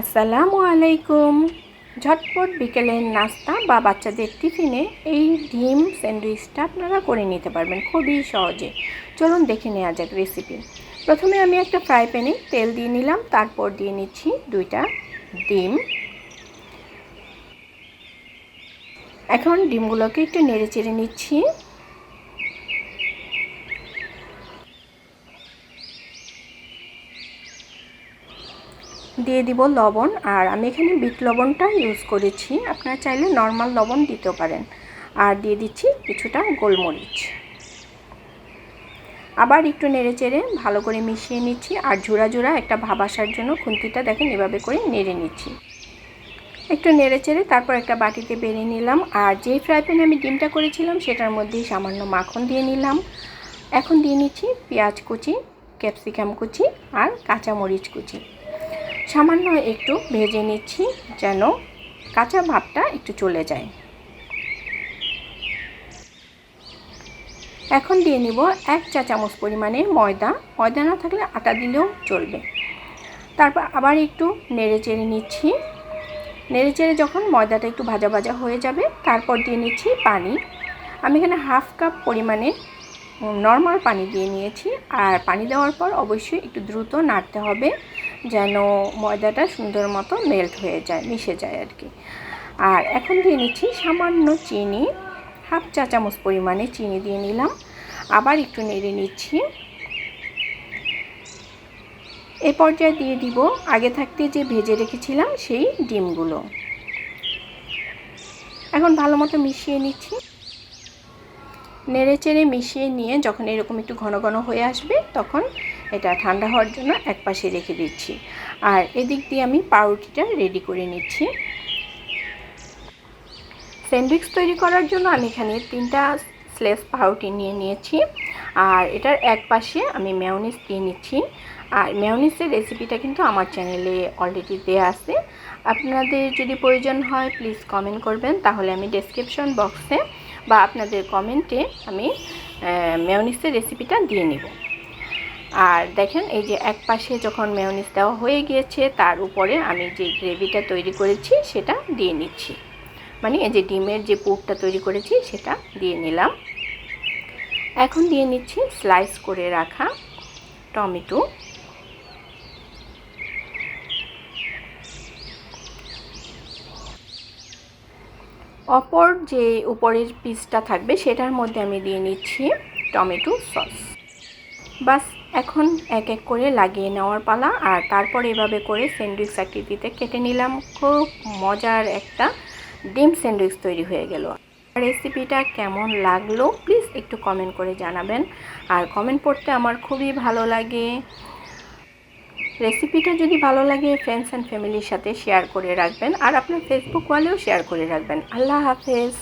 আসসালামু আলাইকুম। ঝটপট বিকেলের নাস্তা বা বাচ্চাদের টিফিনে এই ডিম স্যান্ডউইচটা আপনারা করে নিতে পারবেন খুবই সহজে। চলুন দেখে নেওয়া যাক রেসিপি প্রথমে আমি একটা ফ্রাই প্যানে তেল দিয়ে নিলাম, তারপর দিয়ে নিচ্ছি দুইটা ডিম। এখন ডিমগুলোকে একটু নেড়ে চেড়ে নিচ্ছি। দিয়ে দিব লবণ আর আমি এখানে বিট লবণটা ইউজ করেছি। আপনারা চাইলে নর্মাল লবণ দিতে পারেন। আর দিয়ে দিচ্ছি কিছুটা গোলমরিচ। আবার একটু নেড়ে চেড়ে ভালো করে মিশিয়ে নিচ্ছি আর ঝোড়া ঝোড়া একটা ভাব আসার জন্য খুন্তিটা দেখেন এভাবে করে নেড়ে নিচ্ছি। একটু নেড়ে চেড়ে তারপর একটা বাটিতে বেড়ে নিলাম আর যেই ফ্রাই প্যানে আমি ডিমটা করেছিলাম সেটার মধ্যেই সামান্য মাখন দিয়ে নিলাম। এখন দিয়ে নিচ্ছি পেঁয়াজ কুচি, ক্যাপসিকাম কুচি আর কাঁচামরিচ কুচি। সামান্য একটু ভেজে নিচ্ছি যেন কাঁচা ভাবটা একটু চলে যায়। এখন দিয়ে নিব এক চা চামচ পরিমাণে ময়দা। ময়দা না থাকলে আটা দিলেও চলবে। তারপর আবার একটু নেড়ে চেড়ে নিচ্ছি। নেড়ে চেড়ে যখন ময়দাটা একটু ভাজা ভাজা হয়ে যাবে, তারপর দিয়ে নিচ্ছি পানি। আমি এখানে হাফ কাপ পরিমাণে নর্মাল পানি দিয়ে নিয়েছি। আর পানি দেওয়ার পর অবশ্যই একটু দ্রুত নাড়তে হবে। যেন ময়দাটা সুন্দর মতো মেল্ট হয়ে যায়, মিশে যায় আর কি আর এখন দিয়ে নিচ্ছি সামান্য চিনি, হাফ চা চামচ পরিমাণে চিনি দিয়ে নিলাম। আবার একটু নেড়ে নিচ্ছি। এ পর্যায়ে দিয়ে দিব আগে থাকতে যে ভেজে রেখেছিলাম সেই ডিমগুলো। এখন ভালো মতো মিশিয়ে নিচ্ছি। নেড়ে চেড়ে মিশিয়ে নিয়ে যখন এরকম একটু ঘন ঘন হয়ে আসবে, তখন এটা ঠান্ডা হওয়ার জন্য এক পাশে রেখে দিচ্ছি। আর এদিক দিয়ে আমি পাউরুটিটা রেডি করে নিচ্ছি। স্যান্ডউইচ তৈরি করার জন্য আমি এখানে তিনটা স্লেস পাউরুটি নিয়ে নিয়েছি। আর এটার এক পাশে আমি মেয়নিস দিয়ে নিচ্ছি। আর মেয়নিসের রেসিপিটা কিন্তু আমার চ্যানেলে অলরেডি দেওয়া আছে। আপনাদের যদি প্রয়োজন হয় প্লিজ কমেন্ট করবেন। তাহলে আমি ডেসক্রিপশন বক্সে বা আপনাদের কমেন্টে আমি মেয়নিসের রেসিপিটা দিয়ে নিব। আর দেখেন, এই যে এক পাশে যখন মেয়নিস দেওয়া হয়ে গিয়েছে, তার উপরে আমি যে গ্রেভিটা তৈরি করেছি, সেটা দিয়ে নিচ্ছি। মানে এই যে ডিমের যে পুরটা তৈরি করেছি, সেটা দিয়ে নিলাম। এখন দিয়ে নিচ্ছি স্লাইস করে রাখা টমেটো। অপর যে উপরের পিসটা থাকবে, সেটার মধ্যে আমি দিয়ে নিচ্ছি টমেটো সস। বাস, এখন এক এক করে লাগিয়ে নেওয়ার পালা। আর তারপর এভাবে করে স্যান্ডউইচ আকৃতিতে কেটে নিলাম। খুব মজার একটা ডিম স্যান্ডউইচ তৈরি হয়ে গেল। রেসিপিটা কেমন লাগল, প্লিজ একটু কমেন্ট করে জানাবেন। আর কমেন্ট পড়তে আমার খুবই ভালো লাগে। রেসিপিটা যদি ভালো লাগে ফ্রেন্ডস অ্যান্ড ফ্যামিলির সাথে শেয়ার করে রাখবেন। আর আপনার ফেসবুক ওয়ালেও শেয়ার করে রাখবেন। আল্লাহ হাফেজ।